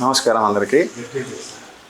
నమస్కారం అందరికీ.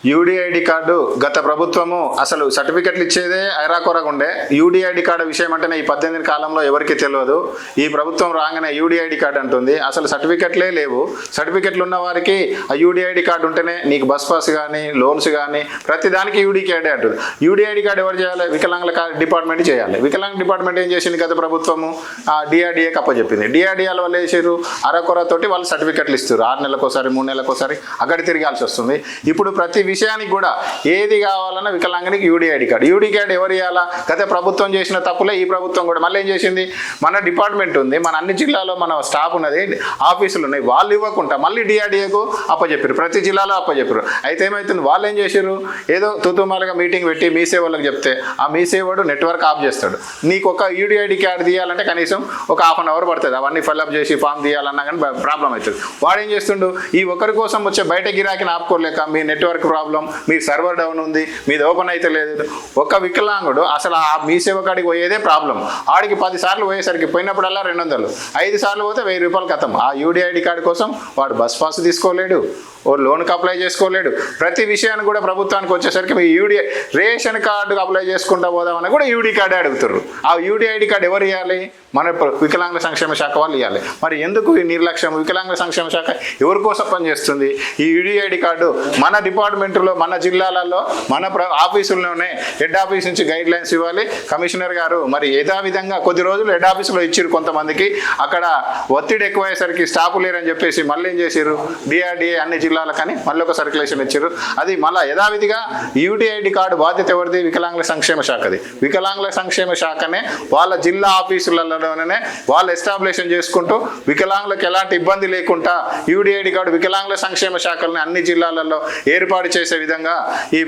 UDID card గత ప్రభుత్వము అసలు సర్టిఫికెట్లు ఇచ్చేదే ఐరాకొరగుండే యూడిఐడి కార్డు విషయం అంటేనే ఈ పద్దెనిమిది కాలంలో ఎవరికి తెలియదు. ఈ ప్రభుత్వం రాగానే యూడిఐడి కార్డు అంటుంది. అసలు సర్టిఫికెట్లే లేవు. సర్టిఫికెట్లు ఉన్న వారికి ఆ యూడిఐడి కార్డు ఉంటేనే నీకు బస్ పాస్ కానీ లోన్స్ కానీ ప్రతి దానికి అంటుంది. యూడిఐడి కార్డు ఎవరు చేయాలి? వికలాంగుల డిపార్ట్మెంట్ చేయాలి. వికలాంగ డిపార్ట్మెంట్ ఏం చేసింది గత ప్రభుత్వము? ఆ డిఆర్డిఏకి అప్పచెప్పింది. డిఆర్డిఏల వల్ల వేసారు అరకొరతోటి వాళ్ళు సర్టిఫికెట్లు ఇస్తారు ఆరు నెలలకోసారి ఒకసారి మూడు నెలలకోసారి అక్కడ తిరగాల్సి వస్తుంది. ఇప్పుడు ప్రతి విషయానికి కూడా ఏది కావాలన్నా వికలాంగునికి యూడీఐడి కార్డు. యూడీ కార్డు ఎవరు ఇవ్వాలా గత ప్రభుత్వం చేసిన తప్పులే ఈ ప్రభుత్వం కూడా. మళ్ళీ ఏం చేసింది? మన డిపార్ట్మెంట్ ఉంది మన అన్ని జిల్లాలో మన స్టాఫ్ ఉన్నది ఆఫీసులు ఉన్నాయి వాళ్ళు ఇవ్వకుండా మళ్ళీ డిఆర్డీఏకు అప్పచెప్పారు ప్రతి జిల్లాలో అప్పచెప్పారు అయితే ఏమవుతుంది వాళ్ళు ఏం చేశారు ఏదో తుతుమాలుగా మీటింగ్ పెట్టి మీ సేవలకు చెప్తే ఆ మీ సేవడు నెట్వర్క్ ఆఫ్ చేస్తాడు. నీకు ఒక యూడీఐడి కార్డు తీయాలంటే కనీసం ఒక హాఫ్ అన్ అవర్ పడుతుంది. అవన్నీ ఫిల్అప్ చేసి ఫామ్ తీయాలన్నా కానీ ప్రాబ్లం అవుతుంది. వాడు ఏం చేస్తుండు? ఈ ఒకరి కోసం వచ్చే బయట గిరాకీని ఆపుకోలేక మీ నెట్వర్క్ ప్రాబ్లం మీ సర్వర్ డౌన్ ఉంది. మీది ఓపెన్ అయితే లేదు. ఒక వికలాంగుడు అసలు ఆ మీ సేవ కాడికి పోయేదే ప్రాబ్లం ఆడికి పది సార్లు పోయేసరికి పోయినప్పుడల్లా రెండు వందలు. ఐదు సార్లు పోతే వెయ్యి రూపాయలు కథం ఆ యూడిఐడి కార్డు కోసం వాడు బస్ పాస్ తీసుకోలేడు. ఓ లోన్కి అప్లై చేసుకోలేడు. ప్రతి విషయాన్ని కూడా ప్రభుత్వానికి వచ్చేసరికి మీ యూడి రేషన్ కార్డు అప్లై చేసుకుంటా పోదామని కూడా యూడీ కార్డే అడుగుతారు ఆ యూడిఐడి కార్డు ఎవరు ఇవ్వాలి మన ప్ర- వికలాంగుల సంక్షేమ శాఖ వాళ్ళు ఇవ్వాలి మరి ఎందుకు ఈ నిర్లక్ష్యం? వికలాంగుల సంక్షేమ శాఖ ఎవరి కోసం పనిచేస్తుంది? ఈ యూడిఐడి కార్డు మన డిపార్ట్మెంట్లో మన జిల్లాలలో మన ప్ర ఆఫీసుల్లోనే హెడ్ ఆఫీస్ నుంచి గైడ్ లైన్స్ ఇవ్వాలి. కమిషనర్ గారు మరి యథావిధంగా కొద్ది రోజులు హెడ్ ఆఫీసులో ఇచ్చారు కొంతమందికి. అక్కడ ఒత్తిడి ఎక్కువయ్యేసరికి స్టాఫ్ లేరని చెప్పేసి మళ్ళీ ఏం చేశారు డిఆర్డిఏ అన్ని జిల్లాలకని మళ్ళీ ఒక సర్క్యులేషన్ ఇచ్చారు. అది మళ్ళీ యథావిధిగా యూటీఐడి కార్డు బాధ్యత ఎవరిది? వికలాంగుల సంక్షేమ శాఖది వికలాంగుల సంక్షేమ శాఖనే వాళ్ళ జిల్లా ఆఫీసులలోనే వాళ్ళు ఎస్టాబ్లిషన్ చేసుకుంటూ వికలాంగులకు ఎలాంటి ఇబ్బంది లేకుండా యూడిఐడి కార్డు వికలాంగుల సంక్షేమ శాఖలను అన్ని జిల్లాలలో ఏర్పాటు చేసే విధంగా ఈ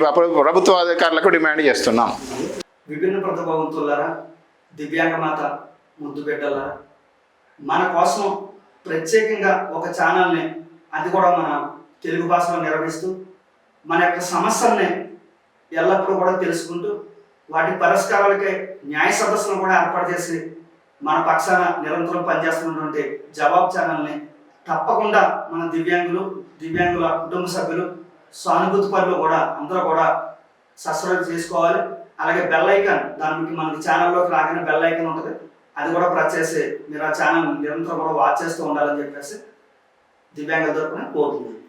ప్రభుత్వ అధికారులకు డిమాండ్ చేస్తున్నాం. విభిన్న ప్రతిభావంతులారా దివ్యాంగ మాత ముద్దు బిడ్డలారా మన కోసం ప్రత్యేకంగా ఒక ఛానల్ని అది కూడా మన తెలుగు భాషలో నిర్వహిస్తూ మన యొక్క సమస్యల్ని ఎల్లప్పుడూ కూడా తెలుసుకుంటూ వాటి పరిష్కారాలకై న్యాయ సదస్సులను కూడా ఏర్పాటు చేసి మన పక్షాన నిరంతరం పనిచేస్తున్నటువంటి జవాబు ఛానల్ని తప్పకుండా మన దివ్యాంగులు దివ్యాంగుల కుటుంబ సభ్యులు సానుభూతి పనులు కూడా అందరూ కూడా సబ్స్క్రైబ్ చేసుకోవాలి. అలాగే బెల్ ఐకాన్ దానికి మనకి ఛానల్లోకి రాగానే బెల్ ఐకాన్ ఉంటుంది. అది కూడా ప్రెస్ చేసి మీరు ఆ ఛానల్ నిరంతరం కూడా వాచ్ చేస్తూ ఉండాలని చెప్పేసి దివ్యాంగుల తరపున కోరుతున్నాను.